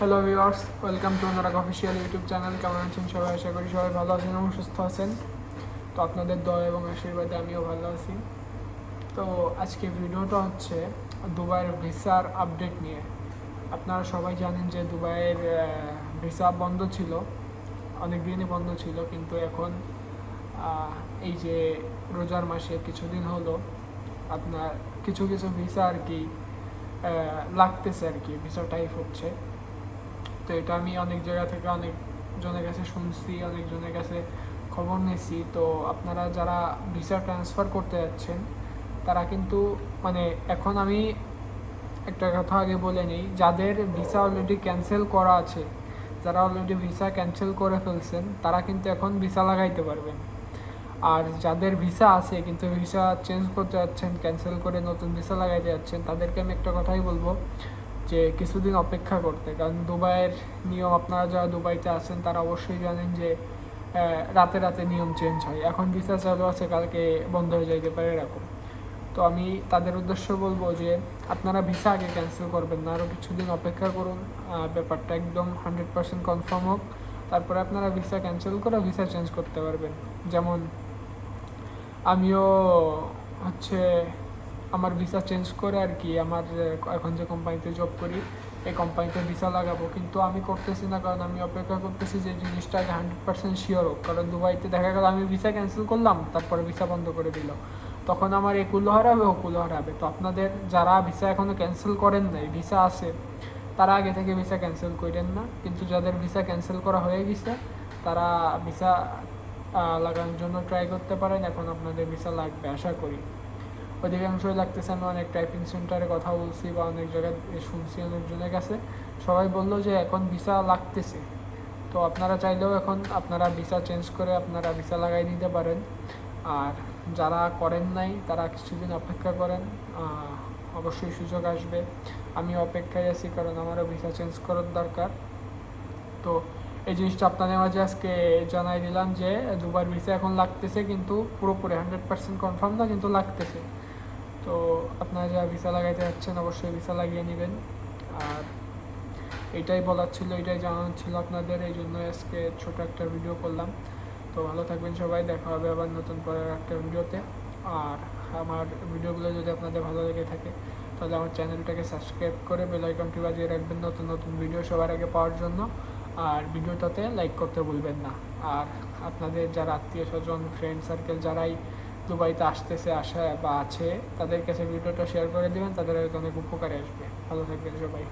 Hello viewers, welcome to Anurag official YouTube channel. কেমন আছেন সবাই? আশা করি সবাই ভালো আছেন এবং সুস্থ আছেন। তো আপনাদের দয়া এবং আশীর্বাদে আমিও ভালো আছি। তো আজকে ভিডিওটা হচ্ছে দুবাইয়ের ভিসার আপডেট নিয়ে। আপনারা সবাই জানেন যে দুবাইয়ের ভিসা বন্ধ ছিল অনেক দিনই বন্ধ ছিল, কিন্তু এখন এই যে রোজার মাসে কিছুদিন হলো, আপনার কিছু কিছু ভিসা আর কি লাগতেছে আর কি, ভিসা টাইপ হচ্ছে। তো এটা আমি অনেক জায়গা থেকে অনেক জনের কাছে শুনছি অনেকজনের কাছে খবর নিয়েছি। তো আপনারা যারা ভিসা ট্রান্সফার করতে যাচ্ছেন, তারা কিন্তু মানে এখন আমি একটা কথা আগে বলে নিই, যাদের ভিসা অলরেডি ক্যান্সেল করা আছে, যারা অলরেডি ভিসা ক্যান্সেল করে ফেলছেন, তারা কিন্তু এখন ভিসা লাগাইতে পারবেন। আর যাদের ভিসা আছে, কিন্তু ভিসা চেঞ্জ করতে যাচ্ছেন ক্যান্সেল করে নতুন ভিসা লাগাইতে যাচ্ছেন, তাদেরকে আমি একটা কথাই বলব যে কিছুদিন অপেক্ষা করতে। কারণ দুবাইয়ের নিয়ম, আপনারা যারা দুবাইতে আছেন, তারা অবশ্যই জানেন যে রাতে রাতে নিয়ম চেঞ্জ হয়। এখন ভিসা চালু আছে, কালকে বন্ধ হয়ে যাইতে পারে এরকম। তো আমি তাদের উদ্দেশ্য বলব যে, আপনারা ভিসা আগে ক্যান্সেল করবেন না। আরও কিছুদিন অপেক্ষা করুন। ব্যাপারটা একদম হান্ড্রেড পার্সেন্ট কনফার্ম হোক। তারপরে আপনারা ভিসা ক্যান্সেল করে ভিসা চেঞ্জ করতে পারবেন। যেমন, আমিও হচ্ছে আমার ভিসা চেঞ্জ করে আর কি, আমার এখন যে কোম্পানিতে জব করি, এই কোম্পানিতে ভিসা লাগাবো। কিন্তু আমি করতেছি না, কারণ আমি অপেক্ষা করতেছি যে জিনিসটা আগে হান্ড্রেড পার্সেন্ট শিওর হোক। কারণ দুবাইতে দেখা গেল আমি ভিসা ক্যান্সেল করলাম, তারপরে ভিসা বন্ধ করে দিল। তখন আমার একুলো হারাবে ওকুলো হারাবে। তো আপনাদের যারা ভিসা এখনও ক্যান্সেল করেন নাই ভিসা আছে, তারা আগে থেকে ভিসা ক্যান্সেল করেন না। কিন্তু যাদের ভিসা ক্যান্সেল করা হয়ে গেছে, তারা ভিসা লাগানোর জন্য ট্রাই করতে পারেন। এখন আপনাদের ভিসা লাগবে, আশা করি। অধিকাংশই লাগতেছে আমি অনেক টাইপিং সেন্টারে কথা বলছি বা অনেক জায়গায় শুনছি অনেকজনের কাছে সবাই বলল যে এখন ভিসা লাগতেছে। তো আপনারা চাইলেও এখন আপনারা ভিসা চেঞ্জ করে আপনারা ভিসা লাগাই নিতে পারেন। আর যারা করেন নাই, তারা কিছুদিন অপেক্ষা করেন। অবশ্যই সুযোগ আসবে। আমি অপেক্ষায় আছি কারণ আমারও ভিসা চেঞ্জ করার দরকার। তো এই জিনিসটা আপনাদের মাঝে আজকে জানাই দিলাম যে দুবার ভিসা এখন লাগতেছে, কিন্তু পুরোপুরি হান্ড্রেড পার্সেন্ট কনফার্ম না, কিন্তু লাগতেছে। তো আপনারা যারা ভিসা লাগাইতে যাচ্ছেন, অবশ্যই ভিসা লাগিয়ে নেবেন। আর এটাই বলার ছিল, এটাই জানানোর ছিল আপনাদের, এই জন্য আজকে ছোট একটা ভিডিও করলাম। তো ভালো থাকবেন সবাই, দেখা হবে আবার নতুন পরের একটা ভিডিওতে আর আমার ভিডিওগুলো যদি আপনাদের ভালো লেগে থাকে, তাহলে আমার চ্যানেলটাকে সাবস্ক্রাইব করে বেল আইকনটি বাজিয়ে রাখবেন নতুন নতুন ভিডিও সবার আগে পাওয়ার জন্য। আর ভিডিওটাতে লাইক করতে ভুলবেন না। আর আপনাদের যারা আত্মীয় স্বজন ফ্রেন্ড সার্কেল যারাই দুবাইতে আসতেছে, আসা বা আছে, তাদের কাছে ভিডিওটা শেয়ার করে দেবেন, তাদের অনেক উপকারে আসবে। ভালো থাকবেন সবাই।